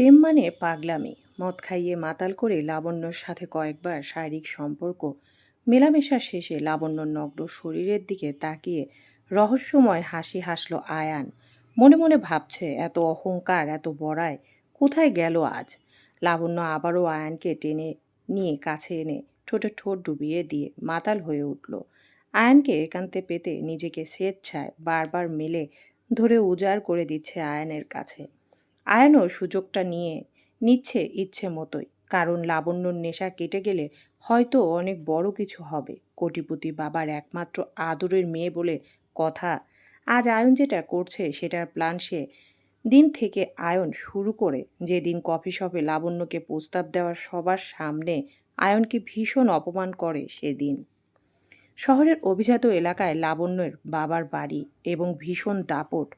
প্রেম মানে পাগলামি। মদ খাইয়ে মাতাল করে লাবণ্যর সাথে কয়েকবার শারীরিক সম্পর্ক মেলামেশা শেষে লাবণ্যর নগ্ন শরীরের দিকে তাকিয়ে রহস্যময় হাসি হাসল আয়ান। মনে মনে ভাবছে, এত অহংকার, এত বড়ায় কোথায় গেল আজ? লাবণ্য আবারও আয়ানকে টেনে নিয়ে কাছে এনে ঠোঁটে ঠোঁট ডুবিয়ে দিয়ে মাতাল হয়ে উঠল। আয়ানকে একান্তে পেতে নিজেকে স্বেচ্ছায় বারবার মেলে ধরে উজাড় করে দিচ্ছে আয়ানের কাছে। আয়ানও সুযোগটা নিয়ে নিচ্ছে ইচ্ছে মতোই। কারণ লাবণ্যর নেশা কেটে গেলে হয়তো অনেক বড় কিছু হবে। কোটিপতি বাবার একমাত্র আদরের মেয়ে বলে কথা। আজ আয়ন যেটা করছে, সেটার প্ল্যান সে দিন থেকে আয়ন শুরু করে। যেদিন কফি শপে লাবণ্যকে প্রস্তাব দেওয়ার সবার সামনে আয়নকে ভীষণ অপমান করে সেদিন। শহরের অভিজাত এলাকায় লাবণ্যের বাবার বাড়ি এবং ভীষণ দাপট।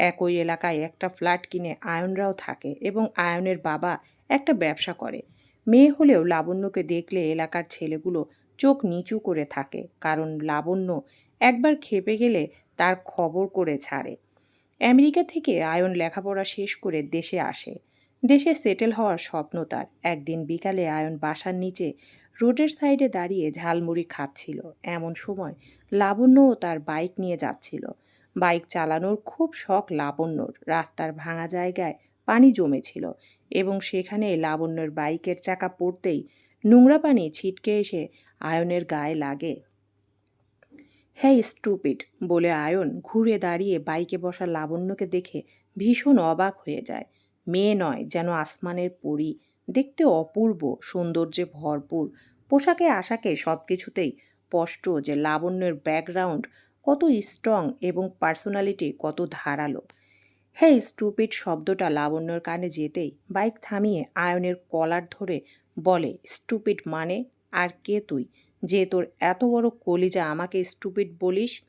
একই এলাকায় একটা ফ্ল্যাট কিনে আয়নরাও থাকে এবং আয়নের বাবা একটা ব্যবসা করে। মেয়ে হলেও লাবণ্যকে দেখলে এলাকার ছেলেগুলো চোখ নিচু করে থাকে, কারণ লাবণ্য একবার খেপে গেলে তার খবর করে ছাড়ে। আমেরিকা থেকে আয়ন লেখাপড়া শেষ করে দেশে আসে। দেশে সেটেল হওয়ার স্বপ্ন তার। একদিন বিকালে আয়ন বাসার নিচে রোডের সাইডে দাঁড়িয়ে ঝালমুড়ি খাচ্ছিল। এমন সময় লাবণ্যও তার বাইক নিয়ে যাচ্ছিল। বাইক চালানোর খুব শখ লাবণ্যর। রাস্তার ভাঙা জায়গায় পানি জমেছিল এবং সেখানে লাবণ্যর বাইকের চাকা পড়তেই নোংরা পানি ছিটকে এসে আয়নের গায়ে লাগে। হ্যাঁ স্টুপিড, বলে আয়ন ঘুরে দাঁড়িয়ে বাইকে বসা লাবণ্যকে দেখে ভীষণ অবাক হয়ে যায়। মেয়ে নয়, যেন আসমানের পরি। দেখতে অপূর্ব, সৌন্দর্যে ভরপুর। পোশাকে আশাকে সব কিছুতেই স্পষ্ট যে লাবণ্যের ব্যাকগ্রাউন্ড কত স্ট্রং এবং পার্সোনালিটি কত ধারালো। হ্যাঁ স্টুপিড শব্দটা লাবণ্যর কানে যেতেই বাইক থামিয়ে আয়নের কলার ধরে বলে স্টুপিড মানে আর কে তুই? যে তোর এত বড় কলিজা আমাকে স্টুপিড বলিস?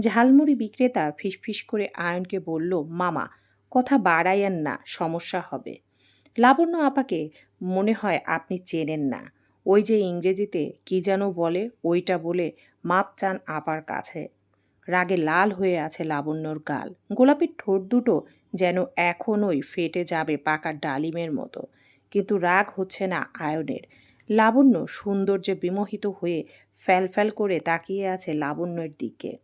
ঝালমুড়ি বিক্রেতা ফিসফিস করে আয়নকে বলল, মামা, কথা বাড়াইয়েন না, সমস্যা হবে। লাবণ্য আপাকে, মনে হয় আপনি চেনেন না। ওই যে ইংরেজিতে কি যেন বলে, ওইটা বলে মাপ চান আপার কাছে। রাগে লাল হয়ে আছে লাবণ্যর গাল। গোলাপির ঠোঁট দুটো যেন এখনই ফেটে যাবে পাকা ডালিমের মতো। কিন্তু রাগ হচ্ছে না আয়নের। লাবণ্য সৌন্দর্যে বিমোহিত হয়ে ফ্যাল করে তাকিয়ে আছে লাবণ্যের দিকে।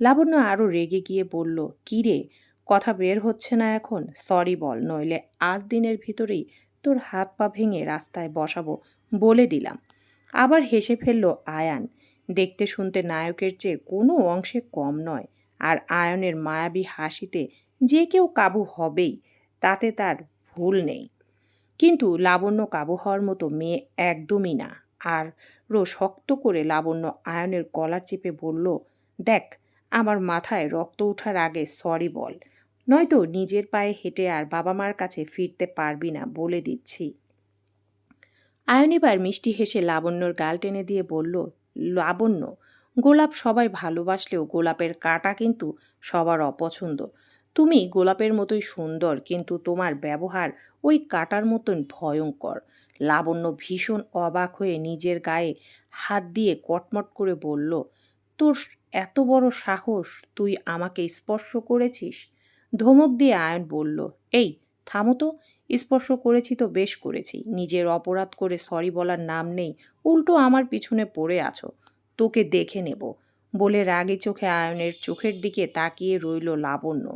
লাবণ্য আরও রেগে গিয়ে বলল, কী রে? কথা বের হচ্ছে না এখন? সরি বল, নইলে আজ দিনের ভিতরেই তোর হাত পা ভেঙে রাস্তায় বসাবো বলে দিলাম। আবার হেসে ফেলল আয়ান। দেখতে শুনতে নায়কের চেয়ে কোনো অংশে কম নয় আর আয়নের মায়াবী হাসিতে যে কেউ কাবু হবেই, তাতে তার ভুল নেই। কিন্তু লাবণ্য কাবু হওয়ার মতো মেয়ে একদমই না। আর রো শক্ত করে লাবণ্য আয়নের গলার চেপে বলল, দেখ, আমার মাথায় রক্ত ওঠার আগে সরি বল। নয়তো নিজের পায়ে হেঁটে আর বাবা মার কাছে ফিরতে পারবি না বলে দিচ্ছি। আয়ন এবার মিষ্টি হেসে লাবণ্যর গাল টেনে দিয়ে বলল লাবণ্য। গোলাপ সবাই ভালোবাসলেও গোলাপের কাটা কিন্তু সবার অপছন্দ। তুমি গোলাপের মতোই সুন্দর, কিন্তু তোমার ব্যবহার ওই কাটার মতন ভয়ঙ্কর। লাবণ্য ভীষণ অবাক হয়ে নিজের গায়ে হাত দিয়ে কটমট করে বলল, তোর এত বড় সাহস, তুই আমাকে স্পর্শ করেছিস? ধমক দিয়ে আয়ন বলল, এই থামো তো, স্পর্শ করেছি তো বেশ করেছি। নিজের অপরাধ করে সরি বলার নাম নেই, উল্টো আমার পিছনে পড়ে আছো। তোকে দেখে নেব। বলে রাগে চোখে আয়নের চোখের দিকে তাকিয়ে রইল লাবণ্য।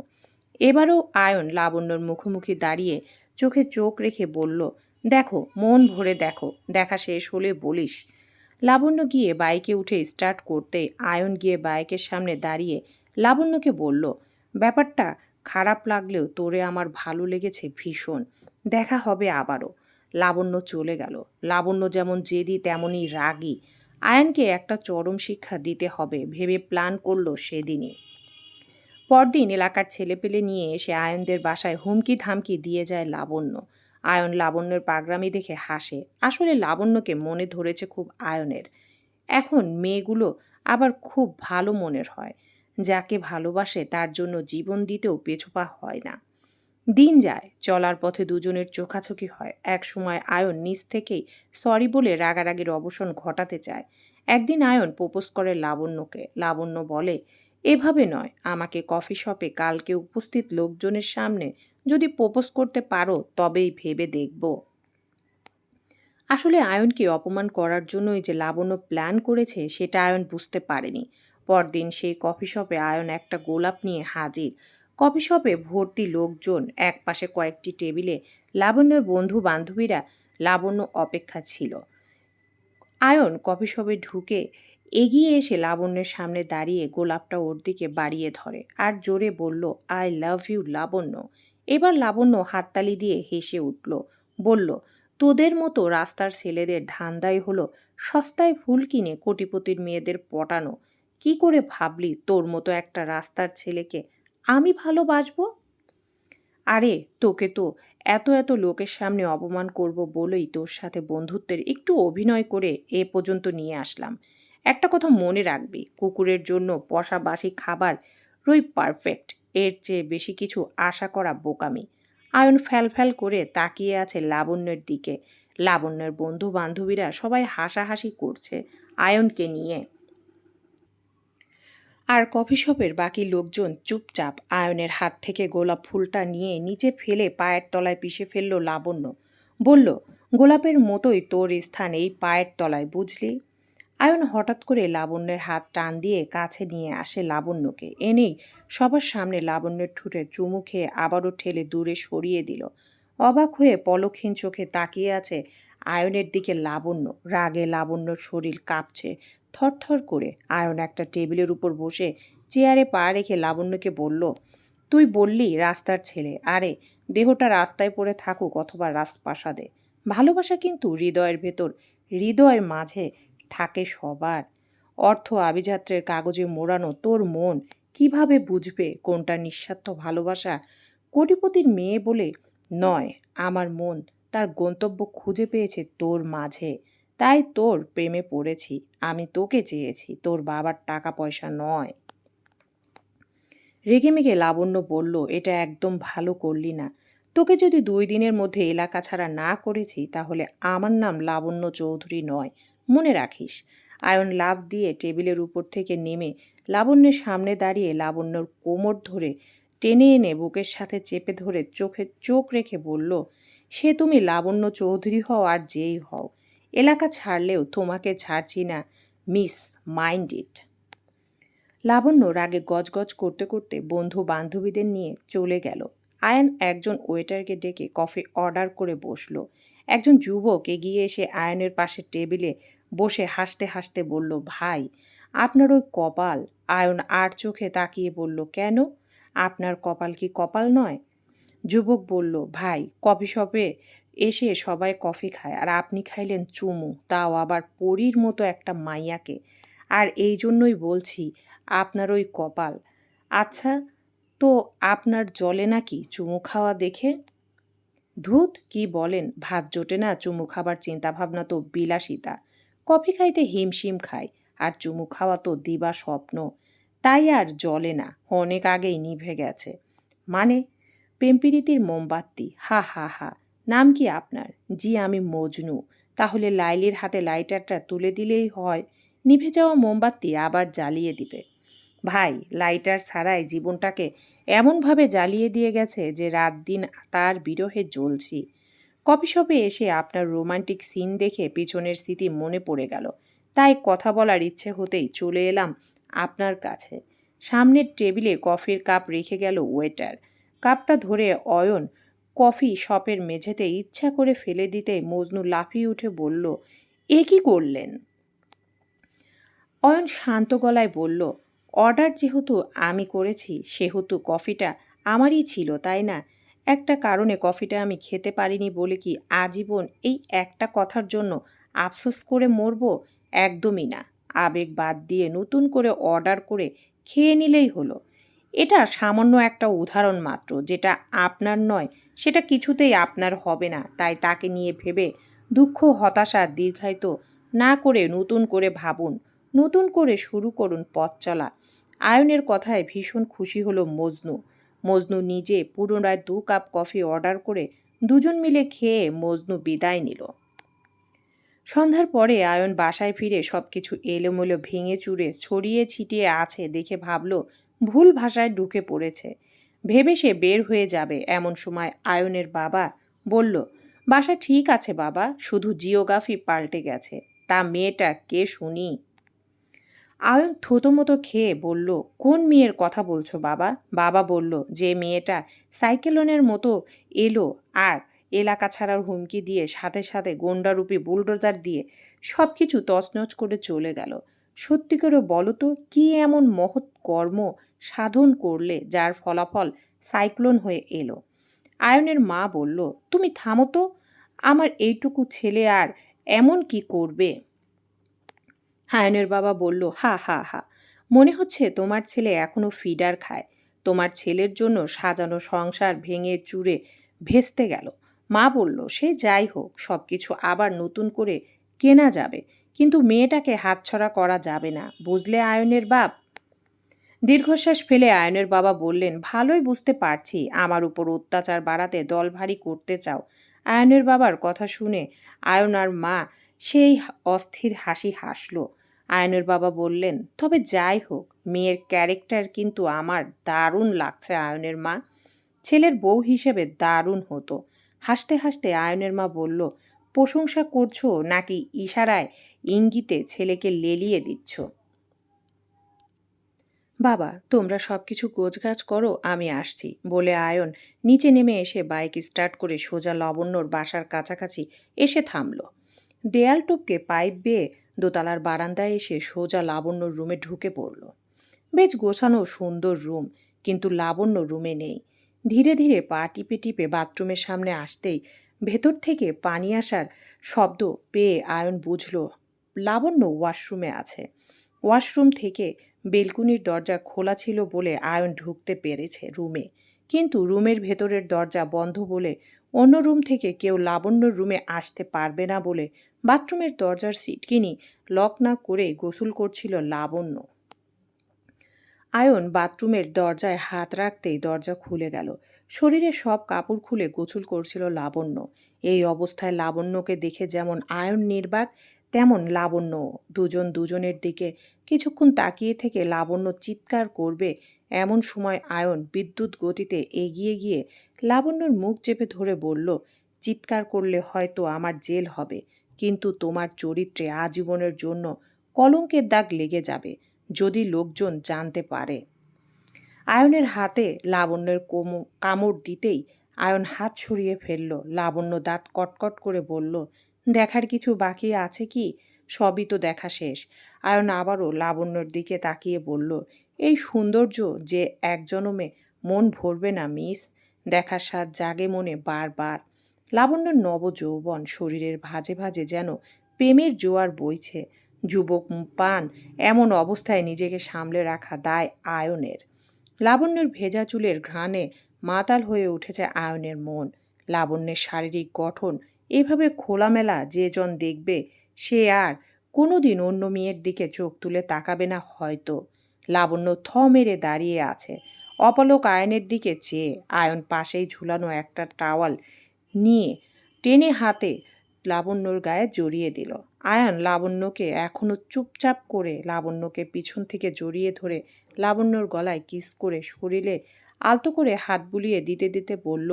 এবারও আয়ন লাবণ্যর মুখোমুখি দাঁড়িয়ে চোখে চোখ রেখে বলল, দেখো, মন ভরে দেখো, দেখা শেষ হলে বলিস। লাবণ্য গিয়ে বাইকে উঠে স্টার্ট করতে আয়ন গিয়ে বাইকের সামনে দাঁড়িয়ে লাবণ্যকে বলল, ব্যাপারটা খারাপ লাগলেও তোরে আমার ভালো লেগেছে ভীষণ। দেখা হবে আবারও। লাবণ্য চলে গেল। লাবণ্য যেমন জেদি তেমনই রাগী। আয়নকে একটা চরম শিক্ষা দিতে হবে, ভেবে প্ল্যান করল সেদিনই। পরদিন এলাকার ছেলেপেলে নিয়ে এসে আয়নদের বাসায় হুমকি ধামকি দিয়ে যায় লাবণ্য। আয়ন লাবণ্যের পাগরামি দেখে হাসে। আসলে লাবণ্যকে মনে ধরেছে খুব আয়নের। এখন মেয়েগুলো আবার খুব ভালো মনের হয়। যাকে ভালোবাসে তার জন্য জীবন দিতেও পেছোপা হয় না। দিন যায়, চলার পথে দুজনের চোখাচোখি হয়। এক সময় আয়ন নিজ থেকেই সরি বলে রাগারাগির অবসান ঘটাতে চায়। একদিন আয়ন প্রপোজ করে লাবণ্যকে। লাবণ্য বলে, এভাবে নয়, আমাকে কফি শপে কালকে উপস্থিত লোকজনের সামনে যদি প্রপোজ করতে পারো, তবেই ভেবে দেখব। আসলে আয়নকে অপমান করার জন্যই যে লাবণ্য প্ল্যান করেছে, সেটা আয়ন বুঝতে পারেনি। পরদিন সেই কফি শপে আয়ন একটা গোলাপ নিয়ে হাজির। কফি শপে ভর্তি লোকজন একপাশে কয়েকটি টেবিলে লাবণ্যের বন্ধু বান্ধবীরা লাবণ্য অপেক্ষা ছিল। আয়ন কফি শপে ঢুকে এগিয়ে এসে লাবণ্যের সামনে দাঁড়িয়ে গোলাপটা ওর দিকে বাড়িয়ে ধরে আর জোরে বলল, আই লাভ ইউ লাবণ্য। এবার লাবণ্য হাততালি দিয়ে হেসে উঠল, বলল, তোদের মতো রাস্তার ছেলেদের ধান্দাই হলো সস্তায় ফুল কিনে কোটিপতির মেয়েদের পটানো। কি করে ভাবলি তোর মতো একটা রাস্তার ছেলেকে? আমি ভালোবাসবো? আরে তোকে তো এত এত লোকের সামনে অপমান করব বলেই তোর সাথে বন্ধুত্বের একটু অভিনয় করে এ পর্যন্ত নিয়ে আসলাম। একটা কথা মনে রাখবি, কুকুরের জন্য পশাবাসি খাবার রই পারফেক্ট এর চেয়ে বেশি কিছু আশা করা বোকামি। আয়ন ফ্যাল ফ্যাল করে তাকিয়ে আছে লাবণ্যের দিকে। লাবণ্যের বন্ধু বান্ধবীরা সবাই হাসাহাসি করছে আয়নকে নিয়ে। আর কফি শপের বাকি লোকজন চুপচাপ আয়নের হাত থেকে গোলাপ ফুলটা নিয়ে নিচে ফেলে পায়ের তলায় পিষে ফেলল লাবণ্য। বলল, গোলাপের মতোই তোর স্থান এই পায়ের তলায়, বুঝলি? আয়ন হঠাৎ করে লাবণ্যের হাত টান দিয়ে কাছে নিয়ে আসে লাবণ্যকে। এনেই সবার সামনে লাবণ্যের ঠুটে চুমু খেয়ে আবারও ঠেলে দূরে সরিয়ে দিল। অবাক হয়ে পলক্ষীন চোখে তাকিয়ে আছে আয়নের দিকে লাবণ্য। রাগে লাবণ্যর শরীর কাঁপছে। থরথর করে আয়ন একটা টেবিলের উপর বসে চেয়ারে পা রেখে লাবণ্যকে বলল, তুই বললি রাস্তার ছেলে। আরে, দেহটা রাস্তায় পড়ে থাকুক অথবা রাজপ্রাসাদে। ভালোবাসা কিন্তু হৃদয়ের ভেতর, হৃদয়ের মাঝে থাকে সবার। অর্থ আভিযাত্রের কাগজে মোড়ানো তোর মন কীভাবে বুঝবে কোনটা নিঃস্বার্থ ভালোবাসা? কোটিপতির মেয়ে বলে নয়, আমার মন তার গন্তব্য খুঁজে পেয়েছে তোর মাঝে। তাই তোর প্রেমে পড়েছি, আমি তোকে চেয়েছি, তোর বাবার টাকা পয়সা নয়। রেগেমেগে লাবণ্য বলল, এটা একদম ভালো করলি না। তোকে যদি দুই দিনের মধ্যে এলাকা ছাড়া না করেছি, তাহলে আমার নাম লাবণ্য চৌধুরী নয়। মনে রাখিস, আয়ন লাভ দিয়ে টেবিলের উপর থেকে নেমে লাবণ্যের সামনে দাঁড়িয়ে লাবণ্যর কোমর ধরে টেনে এনে বুকের সাথে চেপে ধরে চোখে চোখ রেখে বলল, সে তুমি লাবণ্য চৌধুরী হও আর যেই হও। এলাকা ছাড়লেও তোমাকে ছাড়ছি না, মিস, মাইন্ড ইট। লাবণ্য রাগে গজগজ করতে করতে বন্ধু বান্ধবীদের নিয়ে চলে গেল। আয়ন একজন ওয়েটারকে ডেকে কফি অর্ডার করে বসল। একজন যুবক এগিয়ে এসে আয়নের পাশে টেবিলে বসে হাসতে হাসতে বলল, ভাই, আপনার ওই কপাল। আয়ন আর চোখে তাকিয়ে বলল, কেন? আপনার কপাল কি কপাল নয়? যুবক বলল, ভাই, কফি শপে এসে সবাই কফি খায়। আর আপনি খাইলেন চুমু, তাও আবার পরীর মতো একটা মাইয়াকে। আর এই জন্যই বলছি, আপনার ওই কপাল। আচ্ছা তো আপনার জলে নাকি চুমু খাওয়া দেখে? ধুত, কি বলেন? ভাত জোটে না, চুমু খাবার চিন্তাভাবনা তো বিলাসিতা। কফি খাইতে হিমশিম খায়, আর চুমু খাওয়া তো দিবা স্বপ্ন। তাই আর জলে না, অনেক আগেই নিভে গেছে। মানে প্রেমপিরিতির মোমবাতি, হা হা হা। নাম কি আপনার? জি, আমি মজনু। তাহলে লাইলির হাতে লাইটারটা তুলে দিলেই হয়। নিভে যাওয়া মোমবাতি আবার জ্বালিয়ে দিবে। ভাই, লাইটার ছাড়াই জীবনটাকে এমনভাবে জ্বালিয়ে দিয়ে গেছে যে রাত দিন তার বিরহে জ্বলছি। কফি শপে এসে আপনার রোমান্টিক সিন দেখে পিছনের স্মৃতি মনে পড়ে গেল। তাই কথা বলার ইচ্ছে হতেই চলে এলাম আপনার কাছে। সামনের টেবিলে কফির কাপ রেখে গেল ওয়েটার। কাপটা ধরে অয়ন কফি শপের মেঝেতে ইচ্ছা করে ফেলে দিতে মজনু লাফিয়ে উঠে বলল, এ কি করলেন? অয়ন শান্ত গলায় বলল, অর্ডার যেহেতু আমি করেছি, সেহেতু কফিটা আমারই ছিল, তাই না? একটা কারণে কফিটা আমি খেতে পারিনি বলে কি আজীবন এই একটা কথার জন্য আফসোস করে মরব? একদমই না। আবেগ বাদ দিয়ে নতুন করে অর্ডার করে খেয়ে নিলেই হলো। এটা সামান্য একটা উদাহরণ মাত্র, যেটা আপনার নয়, সেটা কিছুতেই আপনার হবে না। তাই তাকে নিয়ে ভেবে দুঃখ, হতাশা দীর্ঘায়িত না করে নতুন করে ভাবুন, নতুন করে শুরু করুন পথ চলা। আয়নের কথায় ভীষণ খুশি হলো মজনু। মজনু নিজে পুনরায় দু কাপ কফি অর্ডার করে দুজন মিলে খেয়ে মজনু বিদায় নিল। সন্ধ্যার পরে আয়ন বাসায় ফিরে সব কিছু এলোমেলো ভেঙে চুরে ছড়িয়ে ছিটিয়ে আছে দেখে ভাবল ভুল ভাষায় ঢুকে পড়েছে। ভেবে সে বের হয়ে যাবে এমন সময় আয়নের বাবা বলল, বাসা ঠিক আছে বাবা, শুধু জিওগ্রাফি পাল্টে গেছে। তা মেয়েটা কে শুনি? আয়ন থতমতো খেয়ে বলল, কোন মেয়ের কথা বলছো বাবা? বাবা বলল, যে মেয়েটা সাইকেলনের মতো এলো আর এলাকা ছাড়ার হুমকি দিয়ে সাথে সাথে গন্ডারূপী বুলডোজার দিয়ে সব কিছু তছনছ করে চলে গেল। সত্যি করে বলো তো, কী এমন মহৎ কর্ম সাধন করলে, যার ফলাফল সাইক্লোন হয়ে এলো। আয়নের মা বলল, তুমি থামো তো, আমার এইটুকু ছেলে আর এমন কি করবে? আয়নের বাবা বলল, হা হা হা, মনে হচ্ছে তোমার ছেলে এখনও ফিডার খায়। তোমার ছেলের জন্য সাজানো সংসার ভেঙে চুরে ভেস্তে গেল। মা বলল, সে যাই হোক সব কিছু আবার নতুন করে কেনা যাবে, কিন্তু মেয়েটাকে হাতছড়া করা যাবে না। বুঝলে আয়নের বাপ? দীর্ঘশ্বাস ফেলে আয়নের বাবা বললেন, ভালোই বুঝতে পারছি। আমার উপর অত্যাচার বাড়াতে দল ভারী করতে চাও। আয়নের বাবার কথা শুনে আয়ন আর মা সেই অস্থির হাসি হাসল। আয়নের বাবা বললেন, তবে যাই হোক, মেয়ের ক্যারেক্টার কিন্তু আমার দারুণ লাগছে আয়নের মা। ছেলের বউ হিসেবে দারুণ হতো। হাসতে হাসতে আয়নের মা বলল, প্রশংসা করছ নাকি ইশারায় ইঙ্গিতে ছেলেকে লেলিয়ে দিচ্ছ? বাবা, তোমরা সব কিছু গোছগাছ করো, আমি আসছি। বলে আয়ন নিচে নেমে এসে বাইক স্টার্ট করে সোজা লবণ্যর বাসার কাছাকাছি এসে থামল। দেয়াল টপকে পাইপ বেয়ে দোতলার বারান্দায় এসে সোজা লাবণ্যর রুমে ঢুকে পড়ল। বেশ গোছানো সুন্দর রুম, কিন্তু লাবণ্য রুমে নেই। ধীরে ধীরে পা টিপে টিপে বাথরুমের সামনে আসতেই ভেতর থেকে পানি আসার শব্দ পেয়ে আয়ন বুঝল, লাবণ্য ওয়াশরুমে আছে। ওয়াশরুম থেকে বেলকুনির দরজা খোলা ছিল বলে আয়ন ঢুকতে পেরেছে রুমে। কিন্তু রুমের ভেতরের দরজা বন্ধ বলে অন্য রুম থেকে কেউ লাবণ্যর রুমে আসতে পারবে না বলে বাথরুমের দরজার সিটকিনি লক না করে গোসল করছিল লাবণ্য। আয়ন বাথরুমের দরজায় হাত রাখতেই দরজা খুলে গেল। শরীরে সব কাপড় খুলে গোসল করছিল লাবণ্য। এই অবস্থায় লাবণ্যকে দেখে যেমন আয়ন নির্বাক তেমন লাবণ্য। দুজন দুজনের দিকে কিছুক্ষণ তাকিয়ে থেকে লাবণ্য চিৎকার করবে। এমন সময় আয়ন বিদ্যুৎ গতিতে এগিয়ে গিয়ে লাবণ্যর মুখ চেপে ধরে বলল, চিৎকার করলে হয়তো আমার জেল হবে, কিন্তু তোমার চরিত্রে আজীবনের জন্য কলঙ্কের দাগ লেগে যাবে, যদি লোকজন জানতে পারে। আয়নের হাতে লাবণ্যের কোমো, কামড় দিতেই আয়ন হাত সরিয়ে ফেলল। লাবণ্য দাঁত কটকট করে বলল দেখার কিছু বাকি আছে কি? সবই তো দেখা শেষ। আয়ন আবারও লাবণ্যর দিকে তাকিয়ে বলল, এই সৌন্দর্য যে এক জনমে মন ভরবে না, মিস। দেখার স্বাদ জাগে মনে বারবার। লাবণ্যর নব যৌবন শরীরের ভাজে ভাজে যেন প্রেমের জোয়ার বইছে। যুবক পান এমন অবস্থায় নিজেকে সামলে রাখা দায় আয়নের। লাবণ্যের ভেজা চুলের ঘ্রাণে মাতাল হয়ে উঠেছে আয়নের মন। লাবণ্যের শারীরিক গঠন এভাবে খোলামেলা যে জন দেখবে, সে আর কোনোদিন অন্য মেয়ের দিকে চোখ তুলে তাকাবে না হয়তো। লাবণ্য থ মেরে দাঁড়িয়ে আছে। অপলক আয়নের দিকে চেয়ে, আয়ন পাশেই ঝুলানো একটা টাওয়াল নিয়ে টেনে হাতে লাবণ্যর গায়ে জড়িয়ে দিল। আয়ান লাবণ্যকে এখনও চুপচাপ করে লাবণ্যকে পিছন থেকে জড়িয়ে ধরে লাবণ্যর গলায় কিস করে শরীরে আলতো করে হাত বুলিয়ে দিতে দিতে বলল,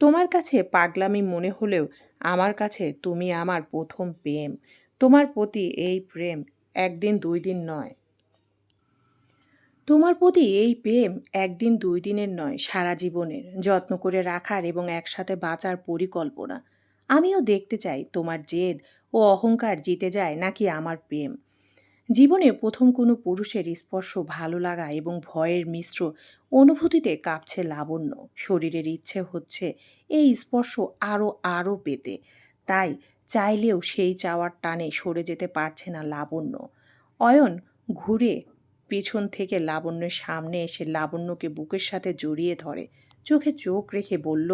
তোমার কাছে পাগলামি মনে হলেও আমার কাছে তুমি আমার প্রথম প্রেম। তোমার প্রতি এই প্রেম একদিন দুই দিন নয়। তোমার প্রতি এই প্রেম একদিন দুই দিনের নয়, সারা জীবনের। যত্ন করে রাখার এবং একসাথে বাঁচার পরিকল্পনা। আমিও দেখতে চাই তোমার জেদ ও অহংকার জিতে যায় নাকি আমার প্রেম। জীবনে প্রথম কোনো পুরুষের স্পর্শ ভালো লাগা এবং ভয়ের মিশ্র অনুভূতিতে কাঁপছে লাবণ্য। শরীরের ইচ্ছে হচ্ছে এই স্পর্শ আরও আরও পেতে। তাই চাইলেও সেই চাওয়ার টানে সরে যেতে পারছে না লাবণ্য। অয়ন ঘুরে পেছন থেকে লাবণ্যের সামনে এসে লাবণ্যকে বুকের সাথে জড়িয়ে ধরে। চোখে চোখ রেখে বলল,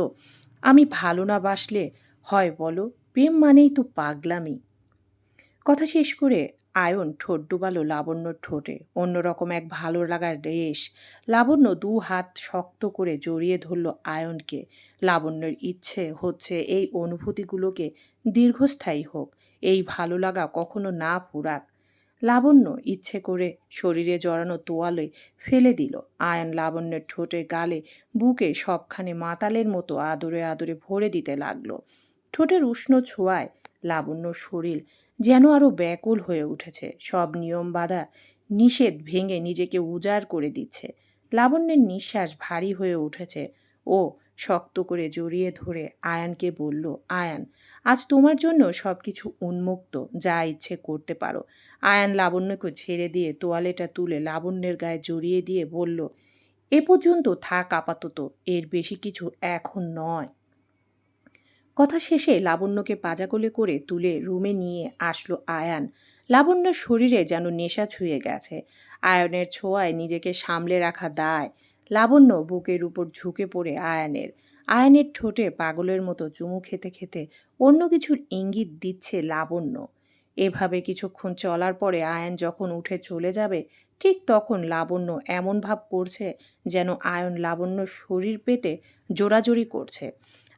আমি ভালো না বাসলে হয় বলো, প্রেম মানেই তো পাগলামি। কথা শেষ করে আয়ন ঠোঁট ডুবালো লাবণ্যর ঠোঁটে। অন্যরকম এক ভালো লাগার রেশ। লাবণ্য দু হাত শক্ত করে জড়িয়ে ধরল আয়নকে। লাবণ্যের ইচ্ছে হচ্ছে এই অনুভূতিগুলোকে দীর্ঘস্থায়ী হোক। এই ভালো লাগা কখনো না ফুরাক। লাবণ্য ইচ্ছে করে শরীরে জড়ানো তোয়ালে ফেলে দিল। আয়ন লাবণ্যের ঠোঁটে গালে বুকে সবখানে মাতালের মতো আদরে আদরে ভরে দিতে লাগল। ঠোঁটের উষ্ণ ছোঁয়ায় লাবণ্য শরীর যেন আরও ব্যাকুল হয়ে উঠেছে। সব নিয়ম বাধা নিষেধ ভেঙে নিজেকে উজাড় করে দিচ্ছে। লাবণ্যের নিঃশ্বাস ভারী হয়ে উঠেছে। ও শক্ত করে জড়িয়ে ধরে আয়ানকে বলল, আয়ান, আজ তোমার জন্য সব কিছু উন্মুক্ত, যা ইচ্ছে করতে পারো। আয়ান লাবণ্যকে ছেড়ে দিয়ে তোয়ালেটা তুলে লাবণ্যের গায়ে জড়িয়ে দিয়ে বলল, এ পর্যন্ত থাক আপাতত, এর বেশি কিছু এখন নয়। কথা শেষে লাবণ্যকে পাজাকোলে করে তুলে রুমে নিয়ে আসলো আয়ান। লাবণ্যর শরীরে যেন নেশা ছুঁয়ে গেছে। আয়নের ছোঁয়ায় নিজেকে সামলে রাখা দায়। লাবণ্য বুকের উপর ঝুঁকে পড়ে আয়ানের। আয়নের ঠোঁটে পাগলের মতো চুমু খেতে খেতে অন্য কিছুর ইঙ্গিত দিচ্ছে লাবণ্য। এভাবে কিছুক্ষণ চলার পরে আয়ন যখন উঠে চলে যাবে, ঠিক তখন লাবণ্য এমন ভাব করছে যেন আয়ন লাবণ্য শরীর পেতে জোরাজোরি করছে।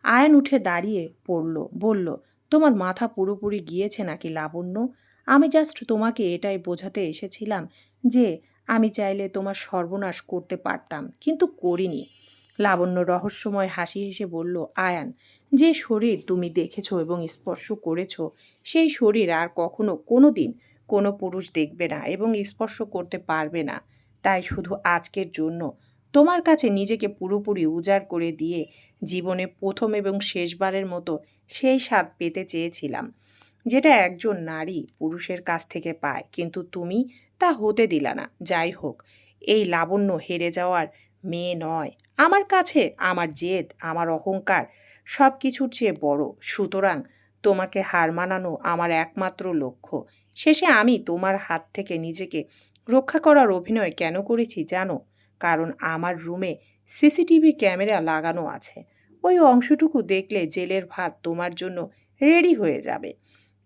আয়ন উঠে দাঁড়িয়ে পড়ল, বলল, তোমার মাথা পুরোপুরি গিয়েছে নাকি লাবণ্য? আমি জাস্ট তোমাকে এটাই বোঝাতে এসেছিলাম যে আমি চাইলে তোমার সর্বনাশ করতে পারতাম, কিন্তু করিনি। লাবণ্য রহস্যময় হাসি হেসে বলল, আয়ান, যে শরীর তুমি দেখেছ এবং স্পর্শ করেছ, সেই শরীর আর কখনো কোনো দিন কোনো পুরুষ দেখবে না এবং স্পর্শ করতে পারবে না। তাই শুধু আজকের জন্য তোমার কাছে নিজেকে পুরোপুরি উজাড় করে দিয়ে জীবনে প্রথম এবং শেষবারের মতো সেই স্বাদ পেতে চেয়েছিলাম, যেটা একজন নারী পুরুষের কাছ থেকে পায়। কিন্তু তুমি তা হতে দিলা না। যাই হোক, এই লাবণ্য হেরে যাওয়ার মেয়ে নয়। আমার কাছে, আমার জেদ, আমার অহংকার সব কিছুর চেয়ে বড়। সুতরাং তোমাকে হার মানানো আমার একমাত্র লক্ষ্য। শেষে আমি তোমার হাত থেকে নিজেকে রক্ষা করার অভিনয় কেন করেছি জানো? কারণ আমার রুমে সিসিটিভি ক্যামেরা লাগানো আছে। ওই অংশটুকু দেখলে জেলের ভাত তোমার জন্য রেডি হয়ে যাবে।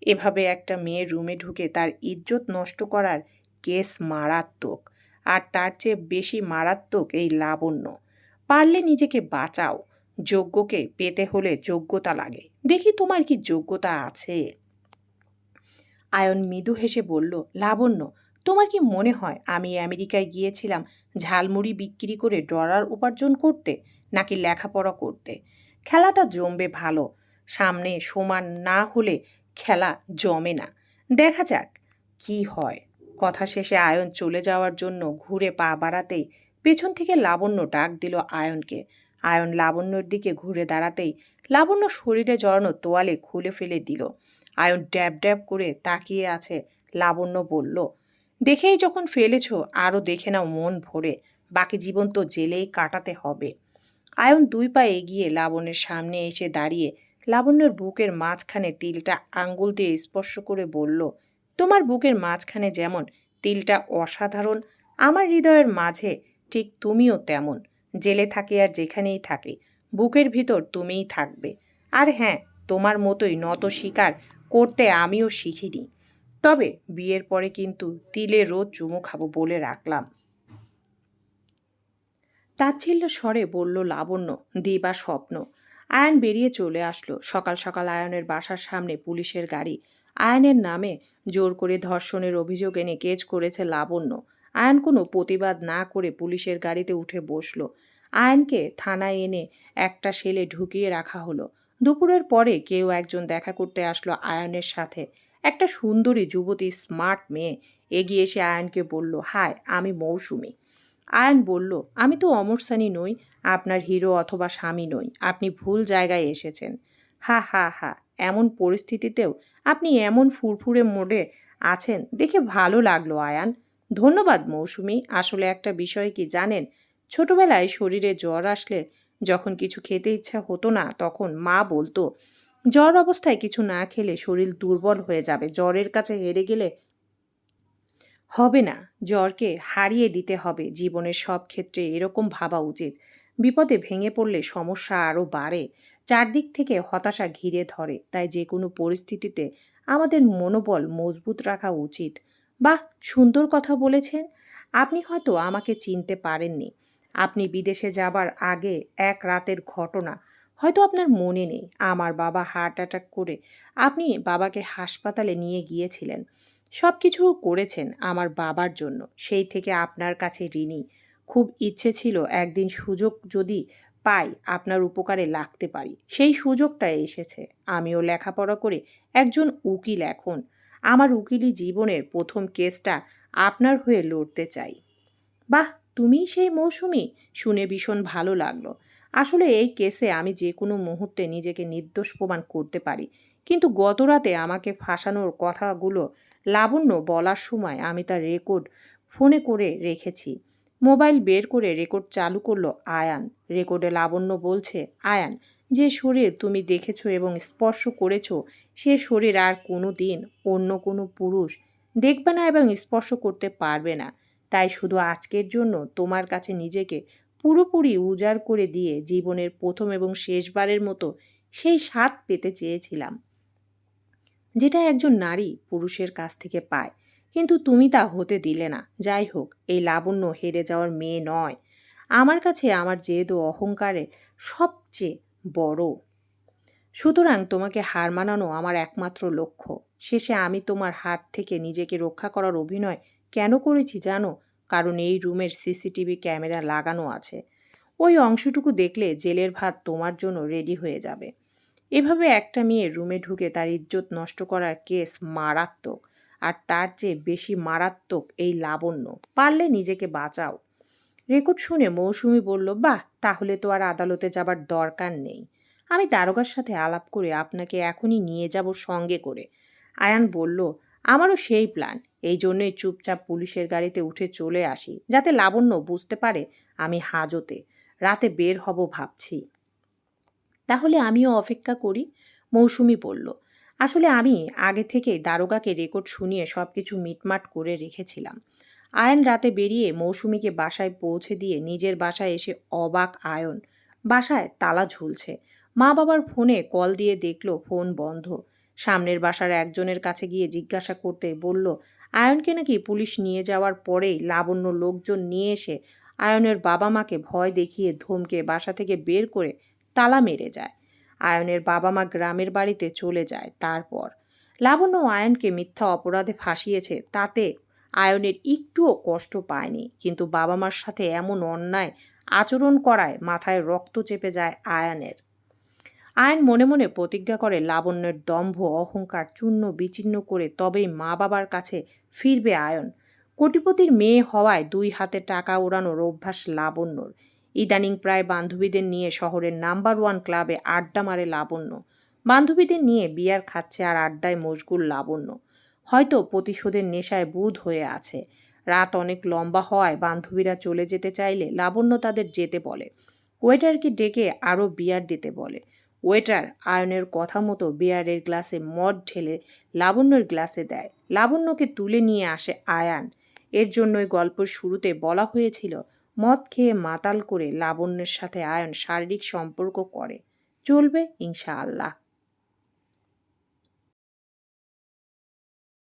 এভাবে একটা মেয়ের রুমে ঢুকে তার ইজ্জত নষ্ট করার কেস মারাত্মক, আর তার চেয়ে বেশি মারাত্মক এই লাবণ্য। পারলে নিজেকে বাঁচাও যোগ্যকে পেতে হলে যোগ্যতা লাগে। দেখি তোমার কি যোগ্যতা আছে? আয়ন মৃদু হেসে বলল, লাবণ্য তোমার কি মনে হয় আমি আমেরিকায় গিয়েছিলাম ঝালমুড়ি বিক্রি করে ডলার উপার্জন করতে নাকি লেখাপড়া করতে? খেলাটা জমবে ভালো। সামনে সমান না হলে খেলা জমে না। দেখা যাক কি হয়। কথা শেষে আয়ন চলে যাওয়ার জন্য ঘুরে পা বাড়াতেই পেছন থেকে লাবণ্য ডাক দিল আয়নকে। আয়ন লাবণ্যর দিকে ঘুরে দাঁড়াতেই লাবণ্য শরীরে জড়ানো তোয়ালে খুলে ফেলে দিল। আয়ন ড্যাব ড্যাব করে তাকিয়ে আছে। লাবণ্য বলল দেখেই যখন ফেলেছ, আরও দেখে নাও মন ভরে। বাকি জীবন তো জেলেই কাটাতে হবে। আয়ন দুই পা এগিয়ে লাবণ্যের সামনে এসে দাঁড়িয়ে লাবণ্যর বুকের মাঝখানে তিলটা আঙ্গুল দিয়ে স্পর্শ করে বলল, তোমার বুকের মাঝখানে যেমন তিলটা অসাধারণ, আমার হৃদয়ের মাঝে ঠিক তুমিও তেমন। জেলে থাকে আর যেখানেই থাকে, বুকের ভিতর তুমিই থাকবে। আর হ্যাঁ তোমার মতোই নত শিকার করতে আমিও শিখিনি। তবে বিয়ের পরে কিন্তু তিলে রোজ চুমু খাব বলে রাখলাম। তাচ্ছিল্য স্বরে বলল লাবণ্য, দিবা স্বপ্ন। আয়ন বেরিয়ে চলে আসলো। সকাল সকাল আয়নের বাসার সামনে পুলিশের গাড়ি। আয়নের নামে জোর করে ধর্ষণের অভিযোগ এনে কেজ করেছে লাবণ্য। আয়ন কোনো প্রতিবাদ না করে পুলিশের গাড়িতে উঠে বসল। আয়নকে থানায় এনে একটা সেলে ঢুকিয়ে রাখা হলো। দুপুরের পরে কেউ একজন দেখা করতে আসলো আয়নের সাথে। একটা সুন্দরী যুবতী স্মার্ট মেয়ে এগিয়ে এসে আয়নকে বলল হাই আমি মৌসুমি। আয়ন বলল, আমি তো অমর সানি নই, আপনার হিরো অথবা স্বামী নই, আপনি ভুল জায়গায় এসেছেন। হা হা হা, এমন পরিস্থিতিতেও আপনি এমন ফুরফুরে মোডে আছেন, দেখে ভালো লাগল আয়ান। ধন্যবাদ মৌসুমি, আসলে একটা বিষয় কি জানেন? ছোটবেলায় শরীরে জ্বর আসলে যখন কিছু খেতে ইচ্ছা হতো না, তখন মা বলতো জ্বর অবস্থায় কিছু না খেলে শরীর দুর্বল হয়ে যাবে। জ্বরের কাছে হেরে গেলে হবে না। জ্বরকে হারিয়ে দিতে হবে। জীবনের সব ক্ষেত্রে এরকম ভাবা উচিত। বিপদে ভেঙে পড়লে সমস্যা আরও বাড়ে। চারদিক থেকে হতাশা ঘিরে ধরে। তাই যে কোনো পরিস্থিতিতে আমাদের মনোবল মজবুত রাখা উচিত। বাহ, সুন্দর কথা বলেছেন। আপনি হয়তো আমাকে চিনতে পারেননি। আপনি বিদেশে যাবার আগে এক রাতের ঘটনা হয়তো আপনার মনে নেই। আমার বাবা হার্ট অ্যাটাক করে আপনি বাবাকে হাসপাতালে নিয়ে গিয়েছিলেন। সব কিছু করেছেন আমার বাবার জন্য। সেই থেকে আপনার কাছে ঋণী। খুব ইচ্ছে ছিল একদিন সুযোগ যদি পাই আপনার উপকারে লাগতে পারি। সেই সুযোগটা এসেছে। আমিও লেখাপড়া করে একজন উকিল এখন। আমার উকিলি জীবনের প্রথম কেসটা আপনার হয়ে লড়তে চাই। বাহ! তুমিই সেই মৌসুমি। শুনে ভীষণ ভালো লাগল। আসলে এই কেসে আমি যে কোনো মুহূর্তে নিজেকে নির্দোষ প্রমাণ করতে পারি। কিন্তু গতরাতে আমাকে ফাঁসানোর কথাগুলো লাবণ্য বলার সময় আমি তার রেকর্ড ফোনে করে রেখেছি। মোবাইল বের করে রেকর্ড চালু করল আয়ান। রেকর্ডে লাবণ্য বলছে, আয়ান, যে শরীর তুমি দেখেছ এবং স্পর্শ করেছ, সে শরীর আর কোনো দিন অন্য কোনো পুরুষ দেখবে না এবং স্পর্শ করতে পারবে না। তাই শুধু আজকের জন্য তোমার কাছে নিজেকে পুরোপুরি উজাড় করে দিয়ে জীবনের প্রথম এবং শেষবারের মতো সেই স্বাদ পেতে চেয়েছিলাম। যেটা একজন নারী পুরুষের কাছ থেকে পায়। কিন্তু তুমি তা হতে দিলে না। যাই হোক, এই লাবণ্য হেরে যাওয়ার মেয়ে নয়। আমার কাছে আমার জেদ ও অহংকারে সবচেয়ে বড়। সুতরাং তোমাকে হার মানানো আমার একমাত্র লক্ষ্য। শেষে আমি তোমার হাত থেকে নিজেকে রক্ষা করার অভিনয় কেন করেছি জানো? কারণ এই রুমের সিসিটিভি ক্যামেরা লাগানো আছে। ওই অংশটুকু দেখলে জেলের ভাত তোমার জন্য রেডি হয়ে যাবে। এভাবে একটা মেয়ে রুমে ঢুকে তার ইজ্জত নষ্ট করার কেস মারাত্মক, আর তার চেয়ে বেশি মারাত্মক এই লাবণ্য। পারলে নিজেকে বাঁচাও। রেকর্ড শুনে মৌসুমি বলল, বাহ, তাহলে তো আর আদালতে যাবার দরকার নেই। আমি দারোগার সাথে আলাপ করে আপনাকে এখনই নিয়ে যাব সঙ্গে করে। আয়ান বলল, আমারও সেই প্ল্যান। এই জন্যই চুপচাপ পুলিশের গাড়িতে উঠে চলে আসি, যাতে লাবণ্য বুঝতে পারে আমি হাজতে। রাতে বের হব ভাবছি। তাহলে আমিও অপেক্ষা করি, মৌসুমি বলল। আসলে আমি আগে থেকে দারোগাকে রেকর্ড শুনিয়ে সব কিছু মিটমাট করে রেখেছিলাম। আয়ন রাতে বেরিয়ে মৌসুমিকে বাসায় পৌঁছে দিয়ে নিজের বাসায় এসে অবাক আয়ন। বাসায় তালা ঝুলছে। মা বাবার ফোনে কল দিয়ে দেখল ফোন বন্ধ। সামনের বাসার একজনের কাছে গিয়ে জিজ্ঞাসা করতে বলল আয়নকে নাকি পুলিশ নিয়ে যাওয়ার পরেই লাবণ্য লোকজন নিয়ে এসে আয়নের বাবা মাকে ভয় দেখিয়ে ধমকে বাসা থেকে বের করে তালা মেরে যায়। আয়নের বাবা মা গ্রামের বাড়িতে চলে যায় তারপর। লাবণ্য আয়নকে মিথ্যা অপরাধে ফাঁসিয়েছে, তাতে আয়নের একটুও কষ্ট পায়নি। কিন্তু বাবা মার সাথে এমন অন্যায় আচরণ করায় মাথায় রক্ত চেপে যায় আয়নের। আয়ন মনে মনে প্রতিজ্ঞা করে লাবণ্যের দম্ভ, অহংকার চূর্ণ বিচ্ছিন্ন করে তবেই মা বাবার কাছে ফিরবে আয়ন। কোটিপতির মেয়ে হওয়ায় দুই হাতে টাকা ওড়ানোর অভ্যাস লাবণ্যর। ইদানিং প্রায় বান্ধবীদের নিয়ে শহরের নাম্বার ওয়ান ক্লাবে আড্ডা মারে লাবণ্য। বান্ধবীদের নিয়ে বিয়ার খাচ্ছে আর আড্ডায় মশগুল লাবণ্য। হয়তো প্রতিশোধের নেশায় বুধ হয়ে আছে। রাত অনেক লম্বা হওয়ায় বান্ধবীরা চলে যেতে চাইলে লাবণ্য তাদের যেতে বলে। ওয়েটারকে ডেকে আরও বিয়ার দিতে বলে। ওয়েটার আয়নের কথা মতো বিয়ারের গ্লাসে মদ ঢেলে লাবণ্যর গ্লাসে দেয়। লাবণ্যকে তুলে নিয়ে আসে আয়ান। এর জন্যই গল্পের শুরুতে বলা হয়েছিল, মদ খেয়ে মাতাল করে লাবণ্যের সাথে আয়ন শারীরিক সম্পর্ক করে। চলবে ইনশাআল্লাহ।